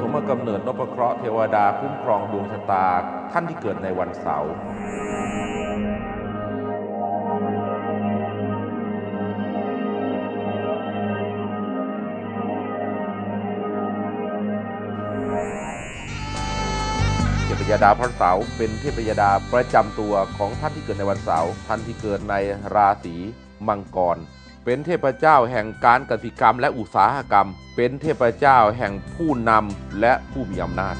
ฐมกำเนิดนพเคราะห์เทวดาคุ้มครองดวงชะตาท่านที่เกิดในวันเสาร์เทพยดาพระเสาร์เป็นเทพยดาประจำตัวของท่านที่เกิดในวันเสาร์ท่านที่เกิดในราศีมังกร เป็นเทพเจ้าแห่งการกสิกรรมและอุตสาหกรรม เป็นเทพเจ้าแห่งผู้นำและผู้มีอำนาจ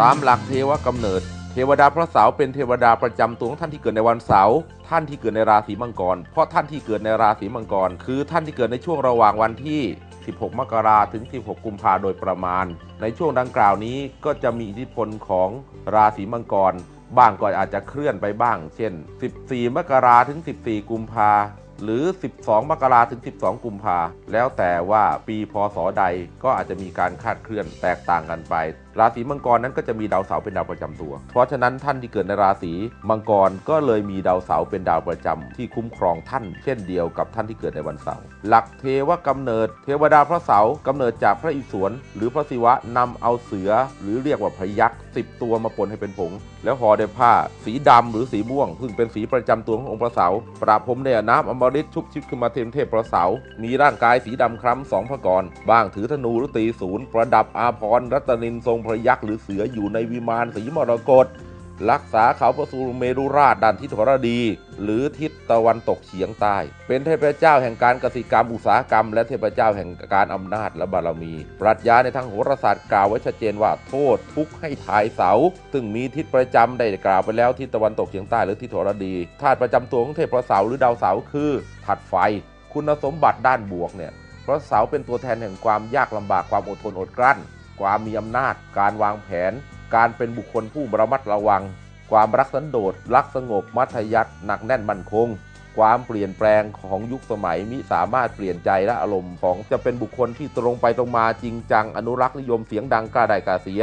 ตามหลักเทวกำเนิด เทวดาพระเสาร์เป็นเทวดาประจำตัวของท่านที่เกิดในวันเสาร์ท่านที่เกิดในราศีมังกร เพราะท่านที่เกิดในราศีมังกร คือท่านที่เกิดในช่วงระหว่างวันที่ 16 มกราถึง 16 กุมภาโดยประมาณ ในช่วงดังกล่าวนี้ก็จะมีอิทธิพลของราศีมังกร บ้างก็อาจจะเคลื่อนไปบ้าง เช่น 14 มกราถึง 14 กุมภาหรือ 12 มกราถึง 12 กุมภาแล้วแต่ว่าปีพศใดก็อาจจะมีการคาดเคลื่อนแตกต่างกันไปราศีมังกรนั้นก็จะมีดาวเสาร์เป็นดาวประจำตัว เพราะฉะนั้นท่านที่เกิดในราศีมังกรก็เลยมีดาวเสาร์เป็นดาวประจำที่คุ้มครองท่าน เช่นเดียวกับท่านที่เกิดในวันเสาร์หลักเทวกำเนิด เทวดาพระเสาร์กำเนิดจากพระอิศวรหรือพระศิวะนำเอาเสือ หรือเรียกว่าพยักษ์สิบตัวมาปนให้เป็นผง แล้วห่อด้วยผ้า สีดำหรือสีม่วงซึ่งเป็นสีประจำตัวขององค์พระเสาร์ประพรมเนี่ยน้ำอมฤตชุบชิบขึ้นมาเทมเทพพระเสาร์มีร่างกายสีดำคล้ำสองพระกรบ้างถือธนูหรือตีศูนย์ประดับอาภรณ์รัตนินทรงพระยักษ์หรือเสืออยู่ในวิมานสีมรกตรักษาเขาพระสุเมรุราชด้านทิศทรดี หรือทิศตะวันตกเฉียงใต้ เป็นเทพเจ้าแห่งการกสิกรรมอุตสาหกรรม และเทพเจ้าแห่งการอำนาจและบารมี ปรัชญาในทางโหราศาสตร์กล่าวไว้ชัดเจนว่าโทษทุกข์ให้ทายเสา ซึ่งมีทิศประจำได้กล่าวไปแล้วทิศตะวันตกเฉียงใต้หรือทิศทรดีธาตุประจำตัวของเทพเสาหรือดาวเสาคือถัดไฟ คุณสมบัติด้านบวกเนี่ยเพราะเสาเป็นตัวแทนแห่งความยากลำบากความอดทนอดกลั้น ความมีอำนาจ การวางแผน การเป็นบุคคลผู้ระมัดระวัง ความรักสันโดษ รักสงบ มัธยัติหนักแน่นมั่นคง ความเปลี่ยนแปลงของยุคสมัยมิสามารถเปลี่ยนใจและอารมณ์ของจะเป็นบุคคลที่ตรงไปตรงมาจริงจัง อนุรักษ์นิยมเสียงดังกล้าได้กล้าเสีย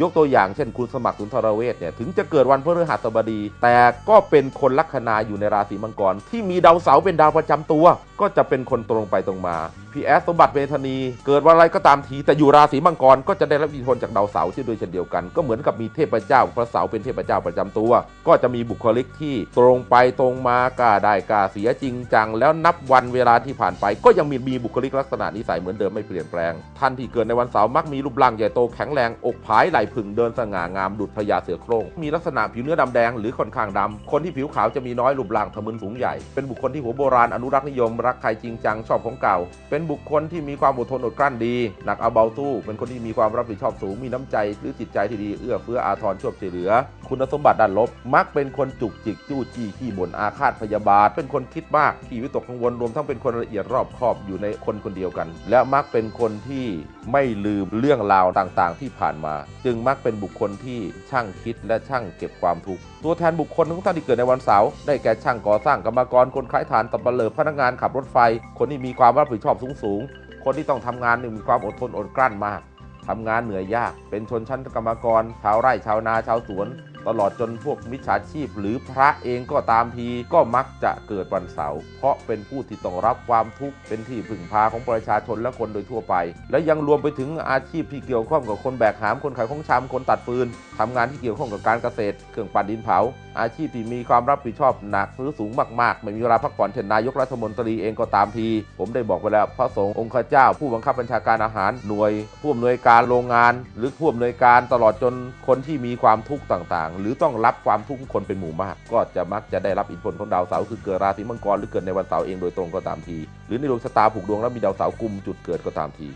ยกตัวอย่างเช่นคุณสมัครสุนทรเวชเนี่ยถึงจะเกิดวันพฤหัสบดี แต่ก็เป็นคนลัคนาอยู่ในราศีมังกร ที่มีดาวเสาร์เป็นดาวประจำตัว ก็จะเป็นคนตรงไปตรงมา พี่แอสสมบัติเมธานี เกิดวันอะไรก็ตามทีแต่อยู่ราศีมังกรก็จะได้รับอิทธิพลจากดาวเสาร์เช่นด้วยเช่นเดียวกัน ก็เหมือนกับมีเทพเจ้าพระเสาร์เป็นเทพเจ้าประจำตัว ก็จะมีบุคลิกที่ตรงไปตรงมากล้าได้กล้าเสียจริงจัง แล้วนับวันเวลาที่ผ่านไป ก็ยังมีมีบุคลิกลักษณะนิสัยเหมือนเดิมไม่เปลี่ยนแปลง ท่านที่เกิดในวันเสาร์มักมีรูปร่างใหญ่โตแข็งแรงอกผายไหล่ผึ่งเดินสง่างามดุจพญาเสือโคร่งมีลักษณะผิวเนื้อดำแดงหรือค่อนข้างดำคนที่ผิวขาวจะมีน้อยรูปร่างทะมึนสูงใหญ่ เป็นบุคคลที่หัวโบราณอนุรักษ์นิยมรักใครจริงจังชอบของเก่าเป็นบุคคลที่มีความอดทนอดกลั้นดี หนักเอาเบาสู้ เป็นคนที่มีความรับผิดชอบสูง มีน้ำใจหรือจิตใจที่ดี เอื้อเฟื้ออาทรช่วยเหลือ คุณสมบัติด้านลบ มักเป็นคนจุกจิกจู้จี้ขี้บ่นอาฆาตพยาบาท เป็นคนคิดมาก ขี้วิตกกังวล รวมทั้งเป็นคนละเอียดรอบคอบอยู่ในคนคนเดียวกัน และมักเป็นคนที่ไม่ลืมเรื่องราวต่างๆ ที่ผ่านมา จึงมักเป็นบุคคลที่ช่างคิดและช่างเก็บความทุกข์ ตัวแทนบุคคลของท่านที่เกิดในวันเสาร์ ได้แก่ช่างก่อสร้างกรรมกร คนขายฐานตับเปลือพนักงานขับรถไฟ คนที่มีความรับผิดชอบสูงสูง คนที่ต้องทำงานนึ่มีความอดทนอดกลั้นมากทำงานเหนื่อยยาก เป็นชนชั้นกรรมกร ชาวไร่ชาวนาชาวสวน ตลอดจนพวกมิจฉาชีพ หรือพระเองก็ตามทีก็มักจะเกิดวันเสาร์เพราะเป็นผู้ที่ต้องรับความทุกข์เป็นที่พึ่งพาของประชาชนและคนโดยทั่วไป และยังรวมไปถึงอาชีพที่เกี่ยวข้องกับคนแบกหามคนขายของชำคนตัดฟืนทำงานที่เกี่ยวข้องกับการเกษตร เครื่องปั่นดินเผา อาชีพที่มีความรับผิดชอบหนักหรือสูงมากๆ ไม่มีเวลาพักผ่อนเช่นนายกรัฐมนตรีเองก็ตามที ผมได้บอกไปแล้วพระสงฆ์องค์ข้าเจ้า ผู้บังคับบัญชาการอาหารหน่วยผู้อำนวยการโรงงาน หรือผู้อำนวยการตลอดจนคนที่มีความทุกข์ต่างๆหรือต้องรับความทุกข์ของคนเป็นหมู่มาก ก็จะมักจะได้รับอิทธิพลของดาวเสาร์คือเกิดราศีมังกรหรือเกิดในวันเสาร์เองโดยตรงก็ตามที หรือในดวงชะตาผูกดวงแล้วมีดาวเสาร์กุมจุดเกิดก็ตามที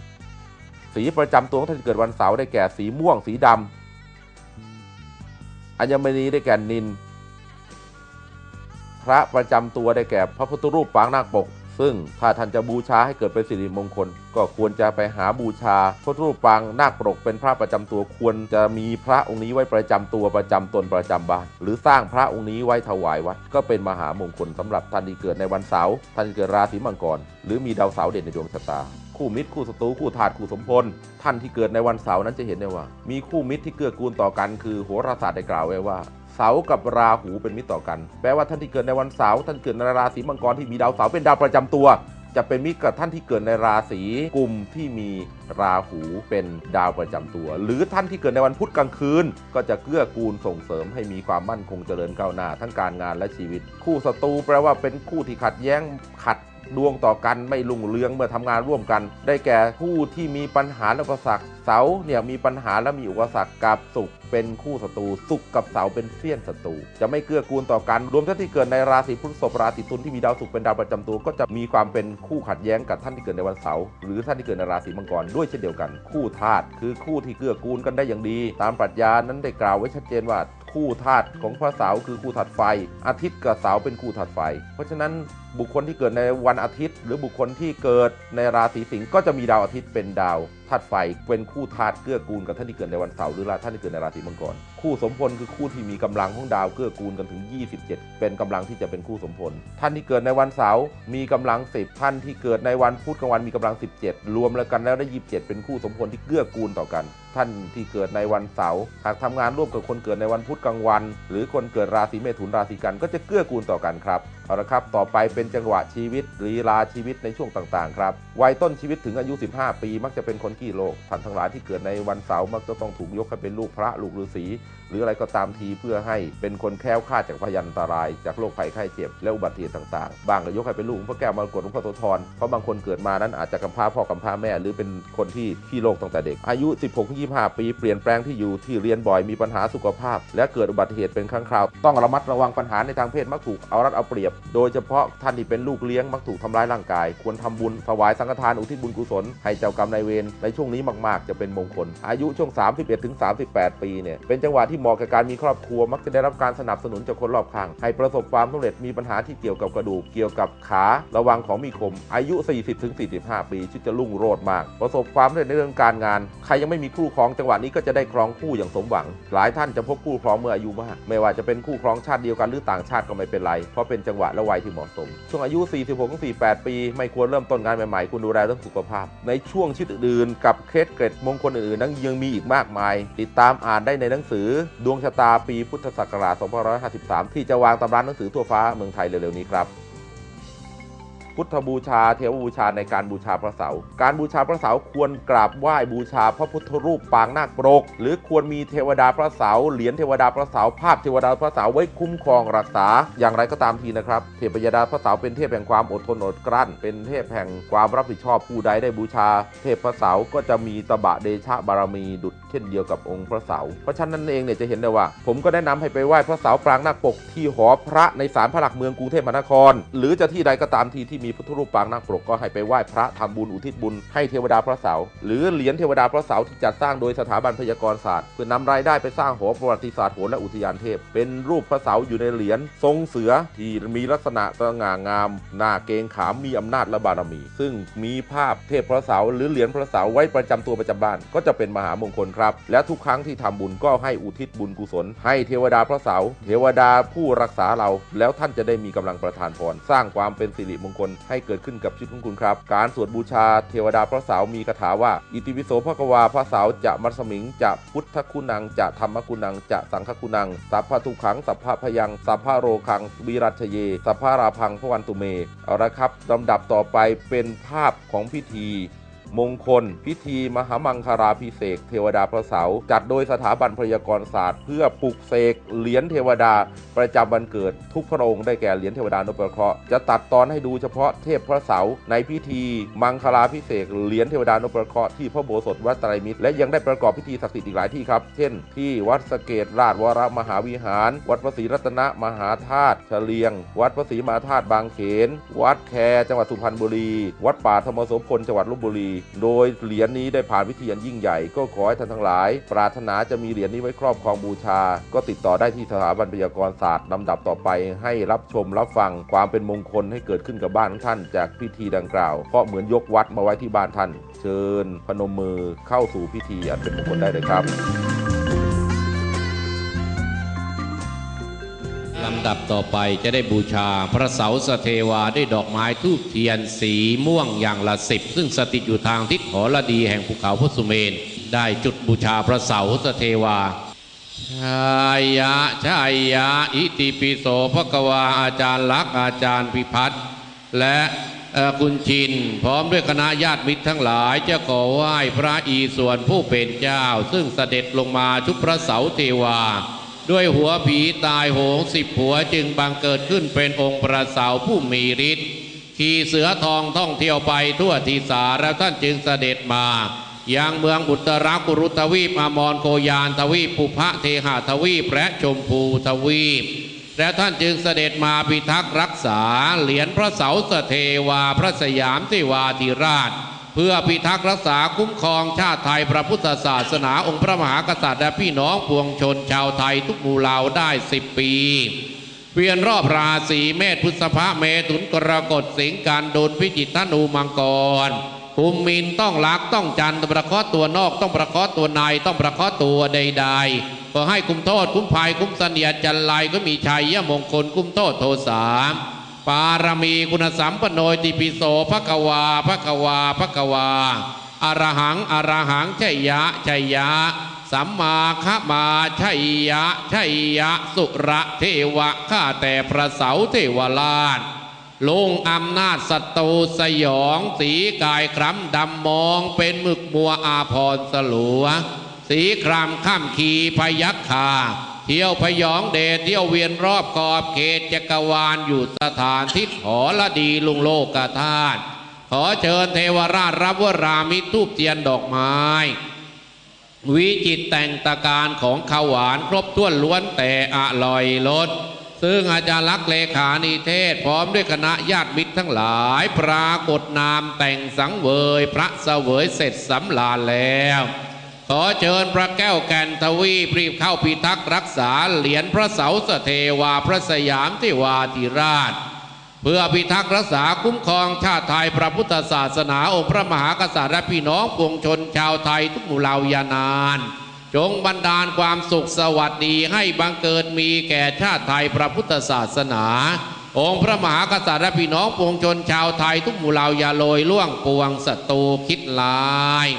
สีประจำตัวของท่านที่เกิดวันเสาร์ได้แก่สีม่วง สีดำอัญมณีได้แก่นิน พระประจำตัวได้แก่พระพุทธรูปปางนาคปก ซึ่งถ้าท่านจะบูชาให้เกิดเป็นสิริมงคล ก็ควรจะไปหาบูชาพระรูปปางนาคปกเป็นพระประจำตัวควรจะมีพระองค์นี้ไว้ประจำตัวประจำตนประจำบ้านหรือสร้างพระองค์นี้ไว้ถวายวัด ก็เป็นมหามงคลสำหรับท่านที่เกิดในวันเสาร์ท่านเกิดราศีมังกร หรือมีดาวเสาร์เด่นในดวงชะตาคู่มิตรคู่ศัตรูคู่ถาดคู่สมพล ท่านที่เกิดในวันเสาร์นั้นจะเห็นได้ว่า มีคู่มิตรที่เกื้อกูลต่อกันคือโหราศาสตร์ได้กล่าวไว้ว่า เสาร์กับราหูเป็นมิตรต่อกัน แปลว่าท่านที่เกิดในวันเสาร์ท่านเกิดในราศีมังกรที่มีดาวเสาร์เป็นดาวประจำตัว จะเป็นมิตรกับท่านที่เกิดในราศีกุมที่มี ราหูเป็นดาวประจำตัว หรือท่านที่เกิดในวันพุธกลางคืน ก็จะเกื้อกูลส่งเสริมให้มีความมั่นคงเจริญก้าวหน้า ทั้งการงานและชีวิต คู่ศัตรูแปลว่าเป็นคู่ที่ขัดแย้งขัดดวงต่อกันไม่ลุ่งเรืองเมื่อทำงานร่วมกัน ได้แก่ผู้ที่มีปัญหาและอุปสรรคเสาเนี่ยมีปัญหาและมีอุปสรรคกับสุขเป็นคู่ศัตรูสุขกับเสาเป็นเสี้ยนศัตรูจะไม่เกื้อกูลต่อกัน รวมทั้งที่เกิดในราศีพฤษภราศีตุลที่มีดาวศุกร์เป็นดาวประจำตัว ก็จะมีความเป็นคู่ขัดแย้งกับท่านที่เกิดในวันเสาร์หรือท่านที่เกิดในราศีมังกรด้วยวยเช่นเดียวกัน คู่ธาตุคือคู่ที่เกื้อกูลกันได้อย่างดี ตามปรัชญานั้นได้กล่าวไว้ชัดเจนว่าคู่ธาตุของพระเสาคือคู่ธาตุไฟ อาทิตย์กับเสาเป็นคู่ธาตุไฟ เพราะฉะนั้นบุคคลที่เกิดในวันอาทิตย์ หรือบุคคลที่เกิดในราศีสิงห์ก็จะมีดาวอาทิตย์เป็นดาว ธาตุไฟเป็นคู่ธาตุเกื้อกูลกับท่านที่เกิดในวันเสาร์หรือท่านที่เกิดในราศีมังกรคู่สมพลคือคู่ที่มีกำลังของดาวเกื้อกูลกันถึง 27 เป็นกำลังที่จะเป็นคู่สมพลท่านที่เกิดในวันเสาร์มีกำลัง 10 ท่านที่เกิดในวันพุธกลางวันมีกำลัง 17 รวมแล้วกันแล้วได้ 27 เป็นคู่สมพลที่เกื้อกูลต่อกัน ท่านที่เกิดในวันเสาร์หากทำงานร่วมกับคนเกิดในวันพุธกลางวัน หรือคนเกิดราศีเมถุนราศีกันก็จะเกื้อกูลต่อกันครับ เอาละครับ ต่อไปเป็นจังหวะชีวิตลีลาชีวิตในช่วงต่างๆครับ วัยต้นชีวิตถึงอายุ 15 ปี มักจะเป็นคนขี้โลกท่านทั้งหลายที่เกิดในวันเสาร์มักจะต้องถูกยกให้เป็นลูกพระลูกฤาษีหรืออะไรก็ตามทีเพื่อให้เป็นคนแคล้วคลาดจากพยันตราย จากโรคภัยไข้เจ็บและอุบัติเหตุต่างๆ บางก็ยกให้เป็นลูกพระแก้วมรกตของพระโสธรเพราะบางคนเกิดมานั้นอาจจะกำพร้าพ่อกำพร้าแม่ หรือเป็นคนที่ขี้โรคตั้งแต่เด็ก อายุ 16-25 ปีเปลี่ยนแปลงที่อยู่ที่เรียนบ่อยมีปัญหาสุขภาพ และเกิดอุบัติเหตุเป็นครั้งคราว ต้องระมัดระวังปัญหาในทางเพศมักถูกเอารัดเอาเปรียบโดยเฉพาะท่านที่เป็นลูกเลี้ยงมักถูกทำร้ายร่างกาย ควรทำบุญถวายสังฆทานอุทิศบุญกุศลให้เจ้ากรรมนายเวรในช่วงนี้มากๆ จะเป็นมงคล อายุช่วง 31-38 ปีเนี่ยเป็นจังหวะที่เหมาะกับการมีครอบครัว มักจะได้รับการสนับสนุนจากคนรอบข้าง ให้ประสบความสำเร็จมีปัญหาที่เกี่ยวกับกระดูกเกี่ยวกับขาระวังของมีคม อายุ 40-45 ปีชีวิตจะรุ่งโรจน์มาก ประสบความสำเร็จในเรื่องการงาน ใครยังไม่มีคู่ครองจังหวะนี้ก็จะได้ครองคู่อย่างสมหวัง หลายท่านจะพบคู่ครองเมื่ออายุมากไม่ว่าจะเป็นคู่ครองชาติเดียวกันหรือต่างชาติก็ไม่เป็นไรเพราะเป็นจังหวะและวัยที่เหมาะสม ช่วงอายุ 46-48 ปี ไม่ควรเริ่มต้นงานใหม่ๆ คุณดูแลเรื่องสุขภาพ ในช่วงชีวิตอื่นกับเคล็ดเกร็ดมงคลอื่นๆนั้นยังมีอีกมากมาย ติดตามอ่านได้ในหนังสือ ดวงชะตาปีพุทธศักราช 2553 ที่จะวางตำรานหนังสือทั่วฟ้าเมืองไทยเร็วๆนี้ครับ พุทธบูชาเทวบูชาในการบูชาพระเสาร์การบูชาพระเสาร์ควรกราบไหว้บูชาพระพุทธรูปปางนาคปรก หรือควรมีเทวดาพระเสาร์เหรียญเทวดาพระเสาร์ภาพเทวดาพระเสาร์ไว้คุ้มครองรักษา อย่างไรก็ตามทีนะครับเทพยดาพระเสาร์เป็นเทพแห่งความอดทนอดกลั้น เป็นเทพแห่งความรับผิดชอบผู้ใดได้บูชา เทพพระเสาร์ก็จะมีตบะเดชะบารมีดุจเช่นเดียวกับองค์พระเสาร์เพราะฉะนั้นเองเนี่ยจะเห็นได้ว่า ผมก็แนะนำให้ไปไหว้พระเสาปรางนาคปกที่หอพระในศาลพระหลักเมืองกรุงเทพมหานคร หรือจะที่ใดก็ตามทีที่มีพุทธรูปปางนาคปกก็ให้ไปไหว้พระทำบุญอุทิศบุญให้เทวดาพระเสาหรือเหรียญเทวดาพระเสาที่จัดสร้างโดยสถาบันพยากรศาสตร์ เพื่อนำรายได้ไปสร้างหอประวัติศาสตร์โหราและอุทยานเทพ เป็นรูปพระเสาอยู่ในเหรียญทรงเสือที่มีลักษณะสง่างามหน้าเกงขามมีอำนาจและบารมี ซึ่งมีภาพเทพพระเสาหรือเหรียญพระเสาไว้ประจำตัวประจำบ้าน ก็จะเป็นมหามงคลครับ และทุกครั้งที่ทำบุญก็ให้อุทิศบุญกุศล ให้เทวดาพระเสาเทวดาผู้รักษาเรา แล้วท่านจะได้มีกำลังประทานพรสร้างความเป็นสิริมงคลให้เกิดขึ้นกับชีวิตของคุณครับ การสวดบูชาเทวดาพระเสามีคาถาว่า อิติปิโสภควาพระเสาจะมัสมิง จะพุทธคุณัง จะธรรมคุณัง จะสังฆคุณัง สัพพทุขัง สัพพพยังสัพพโรคังวิรัชเย สัพพราพังพระวันตุเม เอาละครับลำดับต่อไปเป็นภาพของพิธี มงคล พิธีมหามังคาราพิเศษเทวดาพระเสาจัดโดยสถาบันพยากรศาสตร์ เพื่อปลุกเสกเหรียญเทวดา ประจำวันเกิดทุกพระองค์ได้แก่เหรียญเทวดานพเคราะห์จะตัดตอนให้ดูเฉพาะเทพพระเสาในพิธีมังคลาพิเศษเหรียญเทวดานพเคราะห์ที่พระโบสถวัดไตรมิตรและยังได้ประกอบพิธีศักดิ์สิทธิ์อีกหลายที่ครับ เช่น ที่วัดสเกตราชวรมหาวิหาร วัดพระศรีรัตนมหาธาตุเฉลียง วัดพระศรีมหาธาตุบางเขน วัดแคจังหวัดสุพรรณบุรี วัดป่าธรรมโสพลจังหวัดลบบุรีโดยเหรียญนี้ได้ผ่านวิธีอันยิ่งใหญ่ ก็ขอให้ท่านทั้งหลาย ปรารถนาจะมีเหรียญนี้ไว้ครอบครองบูชา ก็ติดต่อได้ที่สถาบันพยากรศาสตร์ลำดับต่อไป ให้รับชมรับฟังความเป็นมงคลให้เกิดขึ้นกับบ้านของท่าน จากพิธีดังกล่าวเพราะเหมือนยกวัดมาไว้ที่บ้านท่าน เชิญพนมมือเข้าสู่พิธีอันเป็นมงคลได้เลยครับ ลำดับต่อไปจะได้บูชาพระเสาสเทวาด้วยดอกไม้ทูบเทียนสีม่วงอย่างละสิบซึ่งสถิตอยู่ทางทิศหอระดีแห่งภูเขาพระสุเมน ได้จุดบูชาพระเสาสเทวาชายะชายะอิติปิโสภควาอาจารย์ลักษ์อาจารย์พิพัฒน์และคุณชิน พร้อมด้วยคณะญาติมิตรทั้งหลาย จะขอไหว้พระอีส่วนผู้เป็นเจ้า ซึ่งเสด็จลงมาชุบพระเสาเทวา ด้วยหัวผีตายโหงสิบหัวจึงบังเกิดขึ้นเป็นองค์พระเสาผู้มีฤทธิ์ขี่เสือทองท่องเที่ยวไปทั่วทีสาแล้วท่านจึงเสด็จมายังเมืองอุตรากุรุทวีปอมรโกยานทวีปปุพะเทหาทวีปและชมพูทวีป และท่านจึงเสด็จมาพิทักษ์รักษาเหรียญพระเสาสเทวาพระสยามเทวาธิราช เพื่อพิทักษ์รักษาคุ้มครองชาติไทยพระพุทธศาสนาองค์พระมหากษัตริย์และพี่น้องปวงชนชาวไทยทุกหมู่เหล่าได้สิบปีเวียนรอบราศีเมษพฤษภะเมถุนกรกฎสิงห์กันโดนพิจิตธนูมังกรภูมิมินต้องรักต้องจันต้องประคราะห์ตัวนอกต้องประคราะห์ตัวในต้องประคราะห์ตัวใดๆก็ให้คุ้มโทษคุ้มภัยคุ้มเสนียดจันไรก็มีชัยยมงคลคุ้มโทษโทสาม ปารมีคุณสัมปโนยติปิโสภควาภควาภควาอรหังอรหังชัยยะชัยยะ สัมมาคมาชัยยะชัยยะ สุระเทวะข้าแต่พระเสาเทวราชลงอำนาจศัตรูสยองสีกายคล้ำดำมองเป็นมึกมัวอาพรสลัว สีครามข้ามขีพยัคฆา เที่ยวพยองเดชเที่ยวเวียนรอบขอบเขตจักรวาลอยู่สถานทิศหอละดีลุงโลกธาตุขอเชิญเทวราชรับวรามิทูปเทียนดอกไม้ วิจิตแต่งตะการของขาวหวานครบถ้วนล้วนแต่อร่อยรสซึ่งอาจารย์ลักษ์เลขานิเทศ พร้อมด้วยคณะญาติมิตรทั้งหลาย ปรากฏนามแต่งสังเวย พระเสวยเสร็จสำลาญแล้ว ขอเชิญพระแก้วแก่นทวีปรีบเข้าพิทักษ์รักษาเหรียญพระเสาสเทวาพระสยามเทวาธิราช เพื่อพิทักษ์รักษาคุ้มครองชาติไทยพระพุทธศาสนาองค์พระมหากษัตริย์และพี่น้องปวงชนชาวไทยทุกหมู่เหล่ายานาน จงบันดาลความสุขสวัสดีให้บังเกิดมีแก่ชาติไทยพระพุทธศาสนา องค์พระมหากษัตริย์และพี่น้องปวงชนชาวไทยทุกหมู่เหล่าอย่าโลยล่วงปวงศัตรูคิดลาย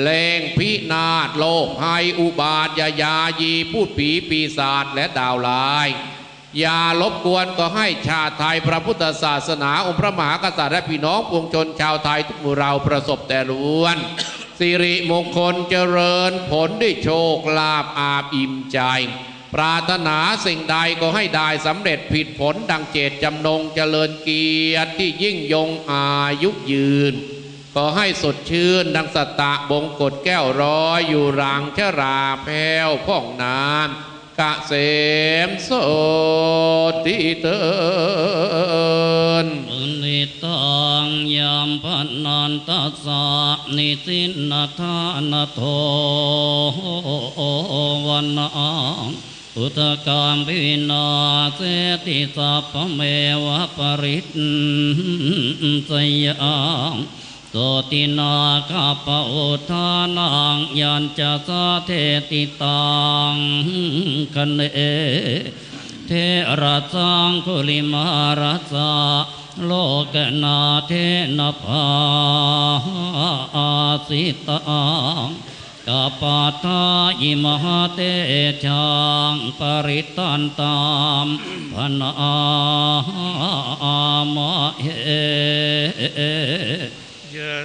เลงพินาศโลกภัยอุบาทยายายีพูดผีปีศาจและดาวลาย อย่าลบกวนก็ให้ชาติไทยพระพุทธศาสนาองค์พระมหากษัตริย์และพี่น้องปวงชนชาวไทยทุกหมู่เราประสบแต่ล้วนสิริมงคลเจริญผลด้วยโชคลาภอาบอิ่มใจ ปรารถนาสิ่งใดก็ให้ได้สำเร็จผิดผลดังเจตจำนงเจริญเกียรติที่ยิ่งยงอายุยืน ก็ให้สดชื่น ดังสตตะบงกฎแก้วร้อยอยู่รังชราแพ้วพ่องน้ำกะเสมโสติเตินนิตังยามพันนันตัสสะนิสินนาทานโทวันนังพุทธกามพินาเสติสัพเมวะปริตสยังโสตินาคาปะอุทานังยันจะสะเทติตังคะเนเทระสังคุลิมารัสะโลกนาเทนภาสิตังกาปาทายิมหาเตชังปริตันตามพนามเห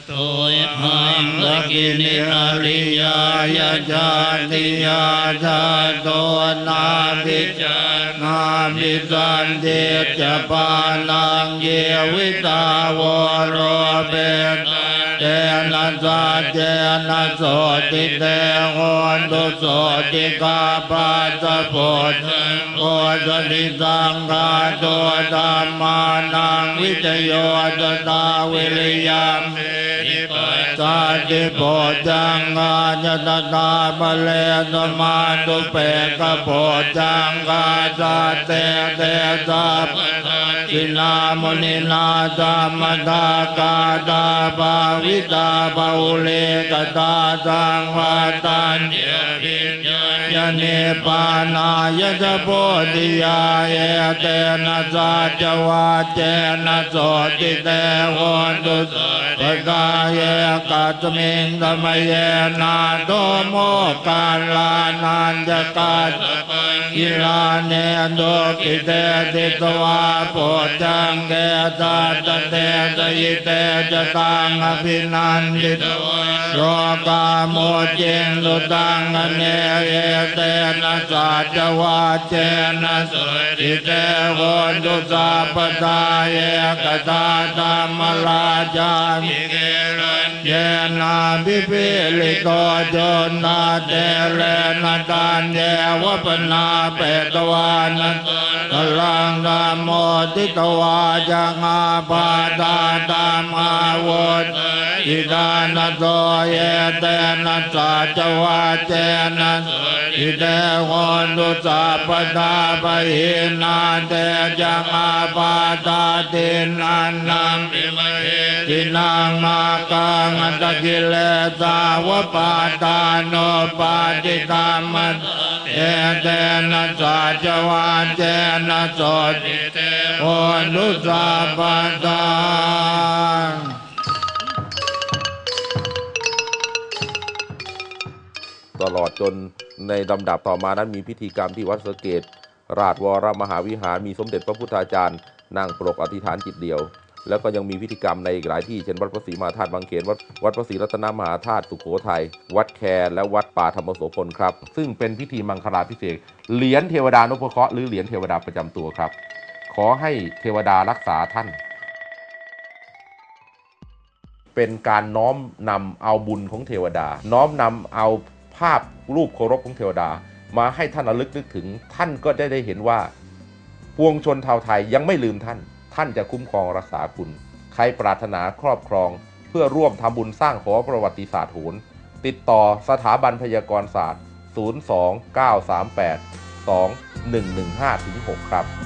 ตยพังสกินิอาริยายาจาติยาจาโตนาภิจานาภิสันเดจปานังเยวิตาวโรเบต เจนะสาเจนะโสติเตโหตุโสติกาปาสะโพธโอสติสังฆาตัวธรรมานังวิจโยตตาวิริยาม สาธิโพจังกาจตตาบะเลสมาตุเปกโพจังกาสาเตเตสาปสินามุนินาสามตากาตาภาวิตาภาอุเลกตาสังวาตันเยปิญญา ยเนปานายจะโพธิยาเอเตนะสัจวาเจนะโสติเตโหตุปกายกัตมิงธรรมเยนาโตโมกาลานันจะกัตกิลาเนโดกิเตติตวาโพจังเกตัตเตตยิเตจตังอภินันติตวาโลกาโมเจนตุตังอเนเอเตนะสัจวาเจนะสุติเตโหตุสัพพทาเยกตาธรรมราชามิเกรันเยนาบิปิลิโกจนาเตเลนะตันเยวปนาเปตวานันตลังธรรมโมติตวาจังอาปาตาตามาวุธ อิดานโตเยเตนะสัจวาเจนะอิเตโหตุสัพพทาปะหินาเตจังอาปาตาตินันนัมปิมเหตินังมากังอันตกิเลสาวปาตาโนปาติตามันเอเตนะสัจวาเจนะโสติเตโหตุสัพพทา จนในลำดับต่อมานั้นมีพิธีกรรมที่วัดสะเกต ราชวรมหาวิหารมีสมเด็จพระพุทธาจารย์นั่งปรกอธิษฐานจิตเดียว แล้วก็ยังมีพิธีกรรมในอีกหลายที่เช่นวัดพระศรีมหาธาตุบางเขนวัดวัดพระศรีรัตนมหาธาตุสุโขทัยวัดแคและวัดป่าธรรมโสพลครับ ซึ่งเป็นพิธีมังคลาพิเศษเหรียญเทวดานพเคราะห์หรือเหรียญเทวดาประจำตัวครับ ขอให้เทวดารักษาท่านเป็นการน้อมนำเอาบุญของเทวดา น้อมนำเอา ภาพรูปเคารพของเทวดา มาให้ท่านระลึกนึกถึง ท่านก็ได้ได้เห็นว่า ปวงชนชาวไทยยังไม่ลืมท่าน ท่านจะคุ้มครองรักษาคุณ ใครปรารถนาครอบครอง เพื่อร่วมทำบุญสร้างหอประวัติศาสตร์โหนติดต่อสถาบันพยากรศาสตร์ 02938 2115-6 ครับ